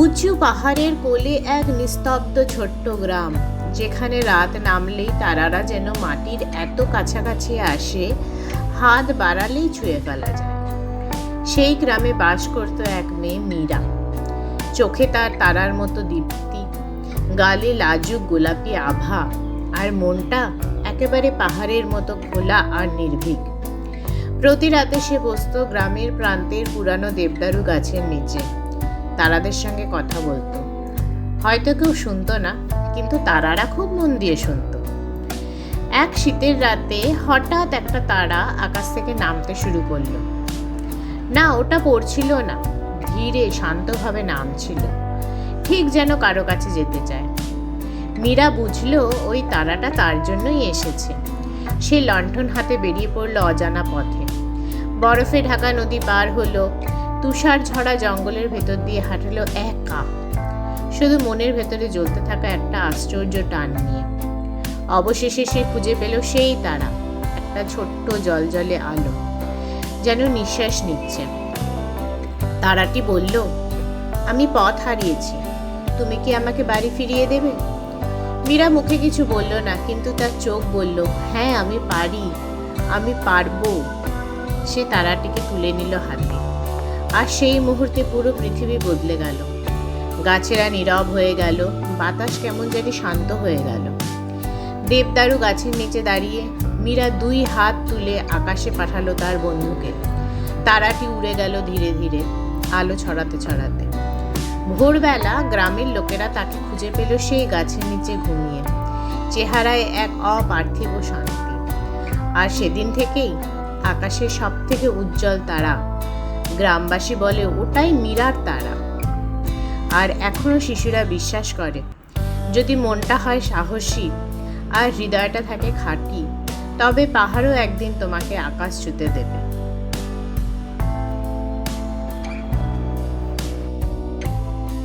উঁচু পাহাড়ের কোলে এক নিস্তব্ধ ছোট্ট গ্রাম। যেখানে রাত নামলেই তারারা যেন মাটির এত কাছাকাছি আসে, হাত বাড়ালেই ছুঁয়ে ফেলা যায়। সেই গ্রামে বাস করত এক মেয়ে মীরা। চোখে তার তারার মতো দীপ্তি, গালে লাজুক গোলাপি আভা, আর মনটা একেবারে পাহাড়ের মতো খোলা আর নির্ভীক। প্রতি রাতে সে বসত গ্রামের প্রান্তের পুরানো দেবদারু গাছের নিচে। তারাদের সঙ্গে কথা বলতো। হয়তো কেউ শুনতো না, কিন্তু তারারা খুব মন দিয়ে শুনতো। এক শীতের রাতে হঠাৎ একটা তারা আকাশ থেকে নামতে শুরু করল। না, ওটা পড়ছিল না, ধীরে, শান্তভাবে নামছিল। ঠিক যেন কারও কাছে যেতে চায়। মীরা বুঝল ওই তারাটা তার জন্যই এসেছে। সে লণ্ঠন হাতে বেরিয়ে পড়ল অজানা পথে। বরফে ঢাকা নদী পার হলো তুষার ঝরা জঙ্গলের ভেতর দিয়ে হাঁটলো একা শুধু মনের ভেতরে জ্বলতে থাকা একটা আশ্চর্য টান নিয়ে। অবশেষে সে খুঁজে পেল সেই তারা, একটা ছোট্ট জলজলে আলো, যেন নিঃশ্বাস নিচ্ছে। তারাটি বলল, আমি পথ হারিয়েছি, তুমি কি আমাকে বাড়ি ফিরিয়ে দেবে? মীরা মুখে কিছু বলল না, কিন্তু তার চোখ বলল হ্যাঁ আমি পারি, আমি পারব। সে তারাটিকে তুলে নিল হাতে। আর সেই মুহূর্তে পুরো পৃথিবী বদলে গেল। গাছেরা নীরব হয়ে গেল, বাতাস কেমন জানি শান্ত হয়ে গেল। দেবদারু গাছের নিচে দাঁড়িয়ে মীরা দুই হাত তুলে আকাশে পাঠালো তার বন্ধুকে। তারাটি উড়ে গেল ধীরে ধীরে, আলো ছড়াতে ছড়াতে। ভোরবেলা গ্রামের লোকেরা তাকে খুঁজে পেল সেই গাছের নিচে ঘুমিয়ে। চেহারায় এক অপার্থিব শান্তি। আর সেদিন থেকেই আকাশের সব থেকে উজ্জ্বল তারা গ্রামবাসী বলে, ওটাই মীরার তারা। আর এখনও শিশুরা বিশ্বাস করে, যদি মনটা হয় সাহসী আর হৃদয়টা থাকে খাঁটি, তবে পাহাড়ও একদিন তোমাকে আকাশ ছুতে দেবে।